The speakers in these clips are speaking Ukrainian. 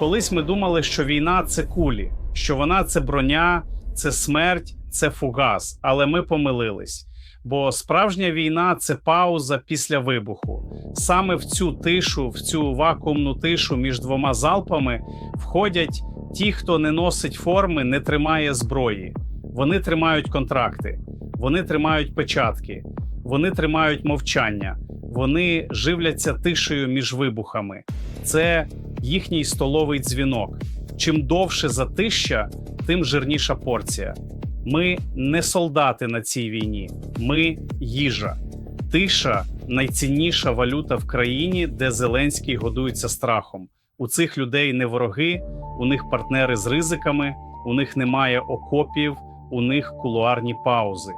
Колись ми думали, що війна це кулі, що вона це броня, це смерть, це фугас. Але ми помилились. Бо справжня війна це пауза після вибуху. Саме в цю тишу, в цю вакуумну тишу між двома залпами входять ті, хто не носить форми, не тримає зброї. Вони тримають контракти, вони тримають печатки, вони тримають мовчання, вони живляться тишею між вибухами. Це їхній столовий дзвінок. Чим довше затища, тим жирніша порція. Ми не солдати на цій війні, ми їжа. Тиша найцінніша валюта в країні, де Зеленський годується страхом. У цих людей не вороги, у них партнери з ризиками, у них немає окопів, у них кулуарні паузи.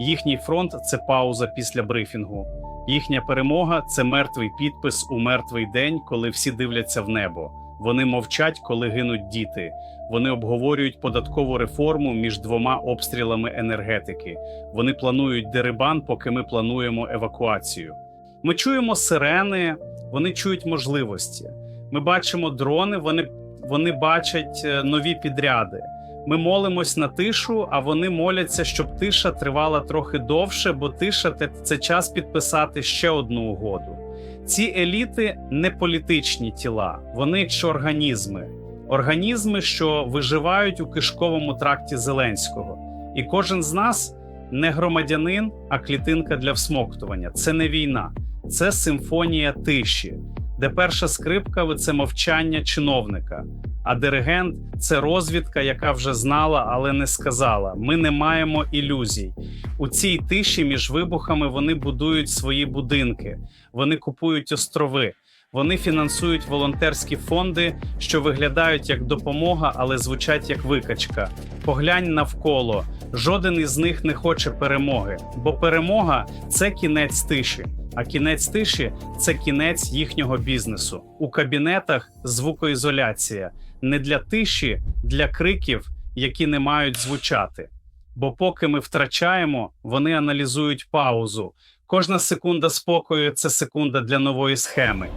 Їхній фронт це пауза після брифінгу. Їхня перемога це мертвий підпис у мертвий день, коли всі дивляться в небо. Вони мовчать, коли гинуть діти. Вони обговорюють податкову реформу між двома обстрілами енергетики. Вони планують дерибан, поки ми плануємо евакуацію. Ми чуємо сирени, вони чують можливості. Ми бачимо дрони, вони, вони бачать е, нові підряди. Ми молимось на тишу, а вони моляться, щоб тиша тривала трохи довше, бо тиша це час підписати ще одну угоду. Ці еліти не політичні тіла, вони чи організми, організми, що виживають у кишковому тракті Зеленського. І кожен з нас не громадянин, а клітинка для всмоктування. Це не війна, це симфонія тиші, де перша скрипка це мовчання чиновника. А диригент це розвідка, яка вже знала, але не сказала. Ми не маємо ілюзій. У цій тиші між вибухами вони будують свої будинки, вони купують острови, вони фінансують волонтерські фонди, що виглядають як допомога, але звучать як викачка. Поглянь навколо. Жоден із них не хоче перемоги, бо перемога це кінець тиші. А кінець тиші це кінець їхнього бізнесу. У кабінетах звукоізоляція не для тиші, для криків, які не мають звучати. Бо поки ми втрачаємо, вони аналізують паузу. Кожна секунда спокою це секунда для нової схеми.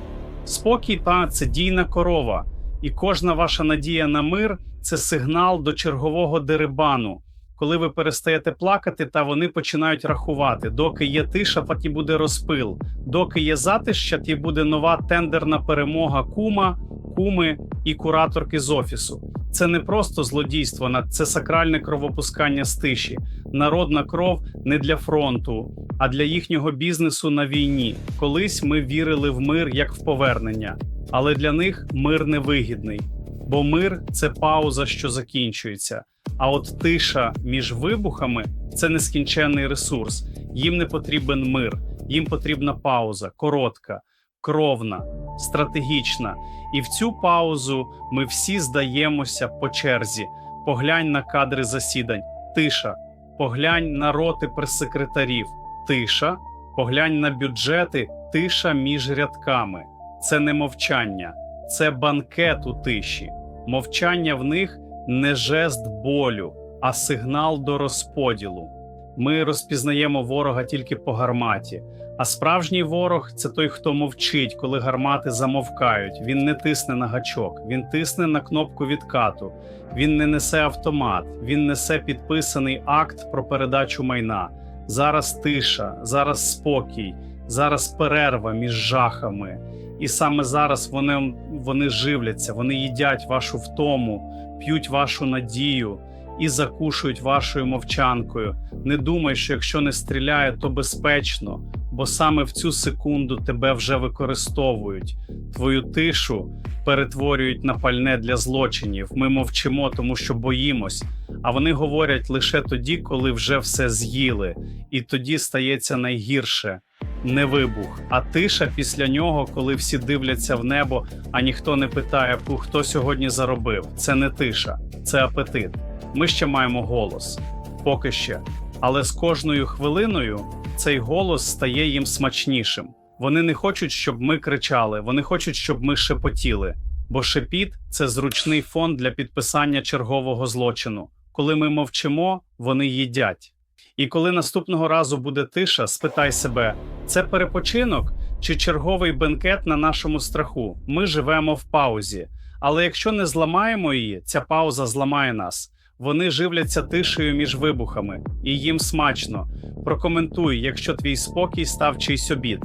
Спокій та це дійна корова, і кожна ваша надія на мир це сигнал до чергового дерибану. Коли ви перестаєте плакати, та вони починають рахувати. Доки є тиша, тоді буде розпил. Доки є затища, ті буде нова тендерна перемога кума, куми і кураторки з офісу. Це не просто злодійство, це сакральне кровопускання з тиші. Народна кров не для фронту, а для їхнього бізнесу на війні. Колись ми вірили в мир як в повернення, але для них мир невигідний, бо мир це пауза, що закінчується. А от тиша між вибухами це нескінченний ресурс. Їм не потрібен мир, їм потрібна пауза, коротка, кровна, стратегічна. І в цю паузу ми всі здаємося по черзі. Поглянь на кадри засідань, тиша. Поглянь на роти прес-секретарів, тиша. Поглянь на бюджети, тиша між рядками. Це не мовчання, це банкет у тиші. Мовчання в них не жест болю, а сигнал до розподілу. Ми розпізнаємо ворога тільки по гарматі. А справжній ворог це той, хто мовчить, коли гармати замовкають. Він не тисне на гачок, він тисне на кнопку відкату. Він не несе автомат, він несе підписаний акт про передачу майна. Зараз тиша, зараз спокій, зараз перерва між жахами. І саме зараз вони, вони живляться, вони їдять вашу втому, п'ють вашу надію і закушують вашою мовчанкою. Не думай, що якщо не стріляє, то безпечно, бо саме в цю секунду тебе вже використовують. Твою тишу перетворюють на пальне для злочинів. Ми мовчимо, тому що боїмось. А вони говорять лише тоді, коли вже все з'їли, і тоді стається найгірше. Не вибух, а тиша після нього, коли всі дивляться в небо, а ніхто не питає, хто сьогодні заробив. Це не тиша, це апетит. Ми ще маємо голос, поки ще. Але з кожною хвилиною цей голос стає їм смачнішим. Вони не хочуть, щоб ми кричали, вони хочуть, щоб ми шепотіли. Бо шепіт це зручний фон для підписання чергового злочину. Коли ми мовчимо, вони їдять. І коли наступного разу буде тиша, спитай себе: це перепочинок чи черговий бенкет на нашому страху? Ми живемо в паузі, Але якщо не зламаємо її, ця пауза зламає нас. Вони живляться тишею між вибухами, і їм смачно. Прокоментуй, якщо твій спокій став чийсь обід.